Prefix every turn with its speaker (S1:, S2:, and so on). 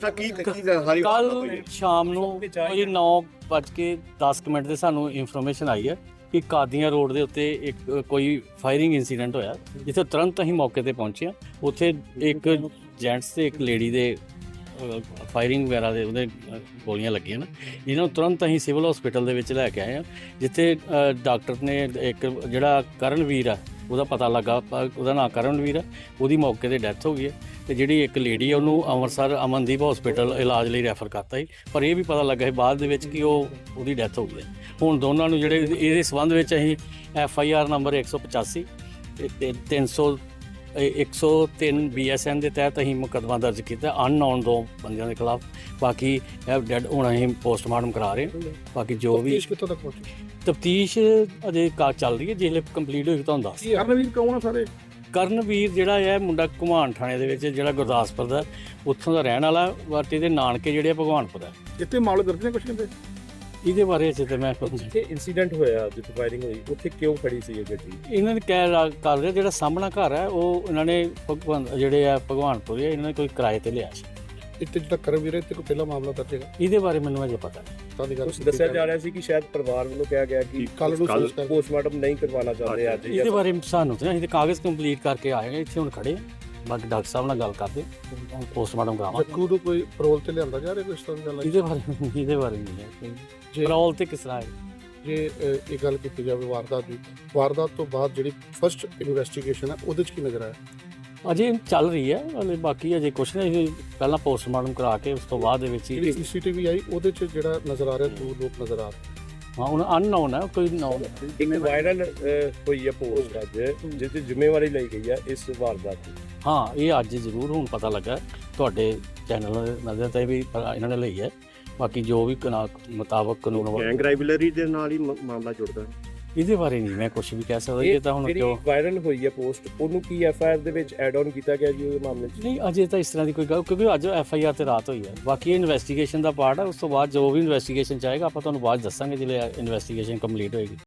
S1: ਤਾਂ ਕੀ ਕੀ ਸਾਰੀ
S2: ਕੱਲ ਸ਼ਾਮ ਨੂੰ ਕੋਈ 9:10 ਮਿੰਟ ਤੇ ਸਾਨੂੰ ਇਨਫੋਰਮੇਸ਼ਨ ਆਈ ਹੈ ਕਿ ਕਾਦੀਆਂ ਰੋਡ ਦੇ ਉੱਤੇ ਇੱਕ ਕੋਈ ਫਾਇਰਿੰਗ ਇਨਸੀਡੈਂਟ ਹੋਇਆ ਜਿੱਥੇ ਤੁਰੰਤ ਅਸੀਂ ਮੌਕੇ ਤੇ ਪਹੁੰਚੇ ਹਾਂ। ਉੱਥੇ ਇੱਕ ਜੈਂਟਸ ਤੇ ਇੱਕ ਲੇਡੀ ਦੇ ਫਾਇਰਿੰਗ ਵਗੈਰਾ ਦੇ ਉਹਦੇ ਗੋਲੀਆਂ ਲੱਗੀਆਂ ਨੇ। ਇਹਨਾਂ ਨੂੰ ਤੁਰੰਤ ਅਸੀਂ ਸਿਵਲ ਹਸਪੀਟਲ ਦੇ ਵਿੱਚ ਲੈ ਕੇ ਆਏ ਹਾਂ ਜਿੱਥੇ ਡਾਕਟਰ ਨੇ ਇੱਕ ਜਿਹੜਾ ਕਰਨਵੀਰ ਆ ਉਹਦਾ ਪਤਾ ਲੱਗਾ ਉਹਦਾ ਨਾਮ ਕਰਨਵੀਰ ਹੈ। ਉਹਦੀ ਮੌਕੇ ਤੇ ਡੈਥ ਹੋ ਗਈ ਹੈ। ਤੇ ਜਿਹੜੀ ਇੱਕ ਲੇਡੀ ਆ, ਉਹਨੂੰ ਅੰਮ੍ਰਿਤਸਰ ਅਮਨਦੀਪ ਹਸਪੀਟਲ ਇਲਾਜ ਲਈ ਰੈਫਰ ਕਰਤਾ ਸੀ ਪਰ ਇਹ ਵੀ ਪਤਾ ਲੱਗਾ ਸੀ ਬਾਅਦ ਦੇ ਵਿੱਚ ਕਿ ਉਹ, ਉਹਦੀ ਡੈਥ ਹੋ ਗਈ ਹੈ। ਹੁਣ ਦੋਨਾਂ ਨੂੰ ਜਿਹੜੇ ਇਹਦੇ ਸਬੰਧ ਵਿੱਚ ਅਸੀਂ ਐਫ ਆਈ ਆਰ ਨੰਬਰ 185 ਤੇ ਤੇ 300 ਇਹ 103 ਬੀਐਸਐਨ ਦੇ ਤਹਿਤ ਅਸੀਂ ਮੁਕੱਦਮਾ ਦਰਜ ਕੀਤਾ ਅਨਨੋਨ ਦੋ ਬੰਦਿਆਂ ਦੇ ਖਿਲਾਫ। ਬਾਕੀ ਡੈਡ ਹੁਣ ਅਸੀਂ ਪੋਸਟਮਾਰਟਮ ਕਰਾ ਰਹੇ ਹਾਂ। ਬਾਕੀ ਜੋ ਵੀ
S3: ਤਫਤੀਸ਼ ਕਿੱਥੋਂ ਤੱਕ ਪਹੁੰਚੀ?
S2: ਤਫਤੀਸ਼ ਅਜੇ ਕਾ ਚੱਲ ਰਹੀ ਹੈ ਜਿਹੜੇ ਕੰਪਲੀਟ ਹੋਈ ਤੁਹਾਨੂੰ ਦੱਸ
S3: ਇਹ ਹਰਨਵੀਰ ਕੌਣ ਆ ਸਾਰੇ?
S2: ਕਰਨਵੀਰ ਜਿਹੜਾ ਹੈ ਮੁੰਡਾ ਘੁਮਾਣ ਥਾਣੇ ਦੇ ਵਿੱਚ ਜਿਹੜਾ ਗੁਰਦਾਸਪੁਰ ਦਾ ਉੱਥੋਂ ਦਾ ਰਹਿਣ ਵਾਲਾ ਬਟ ਇਹਦੇ ਨਾਨਕੇ ਜਿਹੜੇ ਆ ਭਗਵਾਨਪੁਰ ਦਾ।
S3: ਇੱਥੇ ਮਾਮਲੇ ਦਰਜ ਨੇ ਕੁਛ ਕਹਿੰਦੇ?
S2: ਇਹਦੇ ਬਾਰੇ ਅਜੇ ਤੇ ਮੈਂ ਨਹੀਂ-
S4: ਜਿੱਥੇ ਇਨਸੀਡੈਂਟ ਹੋਇਆ ਜਿੱਥੇ ਫਾਇਰਿੰਗ ਹੋਈ? ਉੱਥੇ ਕਿਉਂ ਖੜੀ ਸੀ ਇਹ ਗੱਡੀ?
S2: ਇਹਨਾਂ ਨੇ ਕਹਿ ਰਾ- ਕਰ ਰਿਹਾ ਜਿਹੜਾ ਸਾਹਮਣਾ ਘਰ ਹੈ ਉਹ ਇਹਨਾਂ ਨੇ ਭਗਵਾਨ ਜਿਹੜੇ ਆ ਭਗਵਾਨਪੁਰ ਆ ਇਹਨਾਂ ਨੇ ਕੋਈ ਕਿਰਾਏ ਤੇ ਲਿਆ ਸੀ।
S3: ਇੱਥੇ ਜਿਹੜਾ ਕਰਮਵੀਰ ਹੈ ਇੱਥੇ ਕੋਈ ਪਹਿਲਾ ਮਾਮਲਾ ਦਰਜ ਹੈਗਾ?
S2: ਇਹਦੇ ਬਾਰੇ ਮੈਨੂੰ ਅਜੇ ਪਤਾ ਨਹੀਂ।
S3: ਤਾਂ ਦੀ ਗੱਲ
S4: ਕੁਝ ਦੱਸਿਆ ਜਾ ਰਿਹਾ ਸੀ ਕਿ ਸ਼ਾਇਦ ਪਰਿਵਾਰ ਵੱਲੋਂ ਕਿਹਾ ਗਿਆ ਕਿ
S3: ਕੱਲ ਨੂੰ
S4: ਪੋਸਟਮਾਰਟਮ ਨਹੀਂ ਕਰਵਾਉਣਾ ਚਾਹੁੰਦੇ ਅੱਜ।
S2: ਇਹਦੇ ਬਾਰੇ ਸਾਨੂੰ ਤੇ ਅਸੀਂ ਤੇ ਕਾਗਜ਼ ਕੰਪਲੀਟ ਕਰਕੇ ਆਏ ਹਾਂ ਇੱਥੇ ਹੁਣ ਖੜੇ ਹਾਂ। ਬਾਕੀ ਡਾਕਟਰ ਸਾਹਿਬ ਨਾਲ ਗੱਲ ਕਰਦੇ ਪੋਸਟਮਾਰਟਮ ਕਰਾਵਾਂਗੇ
S3: ਜੱਕੂ ਨੂੰ ਕੋਈ ਪਰੋਲ ਤੇ ਲਿਆਂਦਾ ਜਾ ਰਿਹਾ ਕੋਈ ਇਸ ਤਰ੍ਹਾਂ ਦੀ ਗੱਲ? ਹੈ
S2: ਇਹਦੇ ਬਾਰੇ ਇਹਦੇ ਬਾਰੇ ਨਹੀਂ ਹੈ
S3: ਜੇ
S2: ਪਰੋਲ ਤੇ ਕਿਸ ਤਰ੍ਹਾਂ ਹੈ?
S3: ਜੇ ਅ, ਇਹ ਗੱਲ ਕੀਤੀ ਜਾਵੇ ਵਾਰਦਾਤ ਦੀ ਵਾਰਦਾਤ ਤੋਂ ਬਾਅਦ ਜਿਹੜੀ ਫਰਸਟ ਇਨਵੈਸਟੀਗੇਸ਼ਨ ਹੈ ਉਹਦੇ ਚ ਕੀ ਨਜ਼ਰ ਆਇਆ?
S2: ਅਜੇ ਚੱਲ ਰਹੀ ਹੈ ਹਲੇ ਬਾਕੀ ਅਜੇ ਕੁਛ ਨਹੀਂ ਪਹਿਲਾਂ ਪੋਸਟਮਾਰਟਮ ਕਰਾ ਕੇ ਉਸ ਤੋਂ ਬਾਅਦ ਦੇ ਵਿੱਚ
S3: ਜਿਹੜੀ
S2: ਹੀ
S3: ਸੀਸੀਟੀਵੀ ਆਈ ਉਹਦੇ ਚ ਜਿਹੜਾ ਨਜ਼ਰ ਆ ਰਿਹਾ ਦੋ ਲੋਕ ਨਜ਼ਰ ਆ ਰਹੇ।
S2: ਹਾਂ ਹੁਣ ਅਨਨੋਨ ਹੈ ਕੋਈ ਨੋਨ
S4: ਇੱਕ ਵਾਇਰਲ ਹੋਈ ਹੈ ਪੋਸਟ ਅੱਜ ਜਿਸ ਦੀ ਜ਼ਿੰਮੇਵਾਰੀ ਲਈ ਗਈ ਹੈ ਇਸ ਵਾਰਦਾਤ ਦੀ।
S2: ਹਾਂ ਇਹ ਅੱਜ ਜ਼ਰੂਰ ਹੁਣ ਪਤਾ ਲੱਗਾ ਤੁਹਾਡੇ ਚੈਨਲ ਨਜ਼ਰ ਤੇ ਵੀ ਇਹਨਾਂ ਨੇ ਲਈ ਹੈ। ਬਾਕੀ ਜੋ ਵੀ ਮੁਤਾਬਕ ਕਾਨੂੰਨ
S1: ਗੈਂਗ ਰਾਈਵਲਰੀ ਦੇ ਨਾਲ ਹੀ ਮਾਮਲਾ ਜੁੜਦਾ ਹੈ।
S2: ਇਹਦੇ ਬਾਰੇ ਨਹੀਂ ਮੈਂ ਕੁਝ ਵੀ ਕਹਿ ਸਕਦਾ ਇਹ ਤਾਂ ਹੁਣ ਕਿਉਂ
S4: ਵਾਇਰਲ ਹੋਈ ਹੈ ਪੋਸਟ ਉਹਨੂੰ ਕੀ ਐਫ ਆਈ ਆਰ ਦੇ ਵਿੱਚ ਐਡ ਆਨ ਕੀਤਾ ਗਿਆ ਜੀ ਉਹਦੇ ਮਾਮਲੇ 'ਚ?
S2: ਨਹੀਂ ਅਜੇ ਤਾਂ ਇਸ ਤਰ੍ਹਾਂ ਦੀ ਕੋਈ ਗੱਲ ਕਿਉਂਕਿ ਅੱਜ ਐਫ ਆਈ ਆਰ ਤੇ ਰਾਤ ਹੋਈ ਹੈ। ਬਾਕੀ ਇਹ ਇਨਵੈਸਟੀਗੇਸ਼ਨ ਦਾ ਪਾਰਟ ਹੈ ਉਸ ਤੋਂ ਬਾਅਦ ਜੋ ਵੀ ਇਨਵੈਸਟੀਗੇਸ਼ਨ ਚਾਹੇਗਾ ਆਪਾਂ ਤੁਹਾਨੂੰ ਬਾਅਦ ਦੱਸਾਂਗੇ ਜਦੋਂ ਇਨਵੈਸਟੀਗੇਸ਼ਨ ਕੰਪਲੀਟ ਹੋਏਗੀ।